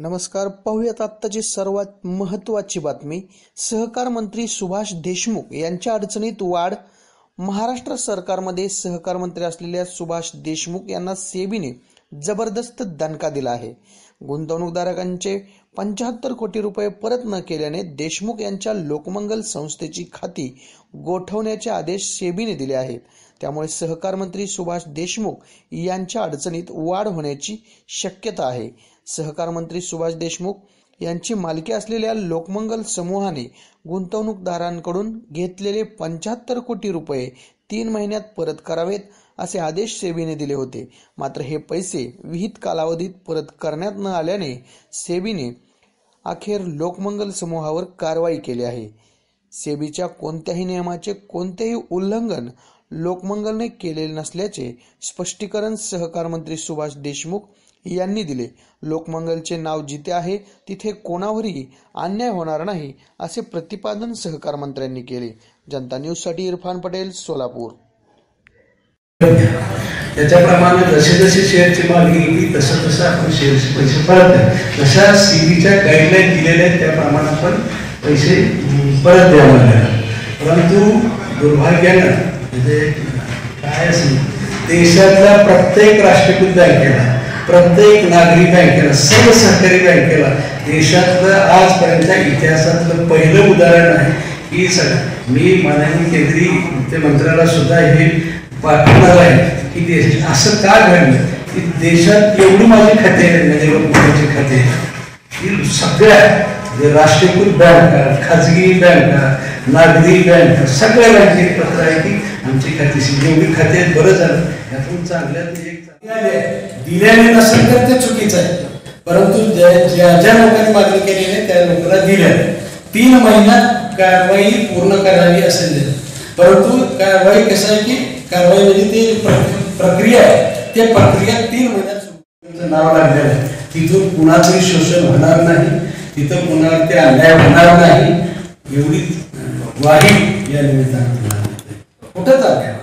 नमस्कार पाहूयात आत्ताची सर्वात महत्त्वाची बातमी. सहकार मंत्री सुभाष देशमुख यांच्या अडचणीत वाढ. महाराष्ट्र सरकारमध्ये सहकार मंत्री असलेल्या सुभाष देशमुख यांना सेबीने जबरदस्त दणका दिला आहे. गुंतवणूकदारांचे पंच्याहत्तर कोटी रुपये परत न केल्याने देशमुख यांच्या लोकमंगल संस्थेची खाती गोठवण्याचे आदेश सेबीने दिले आहेत. त्यामुळे सहकार मंत्री सुभाष देशमुख यांच्या अडचणीत वाढ होण्याची शक्यता आहे. सहकार मंत्री सुभाष देशमुख यांची मालकी असलेल्या लोकमंगल समूहाने गुंतवणूकदारांकडून घेतलेले पंच्याहत्तर कोटी रुपये तीन महिन्यात परत करावेत असे आदेश सेबीने दिले होते. मात्र हे पैसे विहित कालावधीत परत करण्यात न आल्याने सेबीने अखेर लोकमंगल समूहावर कारवाई केली आहे. सेबीच्या कोणत्याही नियमाचे कोणतेही उल्लंघन लोकमंगलने केलेले नसल्याचे स्पष्टीकरण सहकार मंत्री सुभाष देशमुख यांनी दिले. लोकमंगलचे नाव जिथे आहे तिथे कोणावरही अन्याय होणार नाही असे प्रतिपादन सहकार मंत्र्यांनी केले. जनता न्यूजसाठी इरफान पटेल सोलापूर. त्याच्याप्रमाणे जसे जसे शेअरची मागणी येईल तसं तसं आपण शेअरचे पैसे परत द्या. जशा सीबीच्या गाईडलाईन दिलेल्या आहेत त्याप्रमाणे आपण पैसे परत द्यावं लागणार परंतु दुर्भाग्यानं म्हणजे काय असेल देशातल्या प्रत्येक राष्ट्रीयकृत बँकेला प्रत्येक नागरी बँकेला सर्व सहकारी बँकेला देशातलं आजपर्यंत इतिहासातलं पहिलं उदाहरण आहे की सर मी माननीय केंद्रीय वित्तमंत्र्याला सुद्धा हे पाठवणार आहे की देश असं का घडलं? की देशात एवढी माझी खाते म्हणजे लोकमान्याची खाते आहेत. की सगळ्या राष्ट्रीयकृत बँका खाजगी बँका नागरी बँका सगळ्या बँकेत पत्र आहे की आमची खाती जेवढी खाते आहेत बरं झालं. यातून चांगल्यात एक दिल्याने नसेल तर ते चुकीचं आहे. परंतु ज्या ज्या ज्या लोकांनी मागणी केलेली आहे त्या लोकांना दिल्या तीन महिन्यात कारवाई पूर्ण करावी असेल दिलं. परंतु कारवाई कसं आहे की कारवाई म्हणजे ती प्र- प्रक्रिया आहे. त्या प्रक्रिया तीन महिन्यात नाव लागलेलं आहे. तिथून कुणाचंही शोषण होणार नाही. तिथं कुणावरती अन्याय होणार नाही. एवढी ग्वाही या निमित्तानं कुठं अन्याय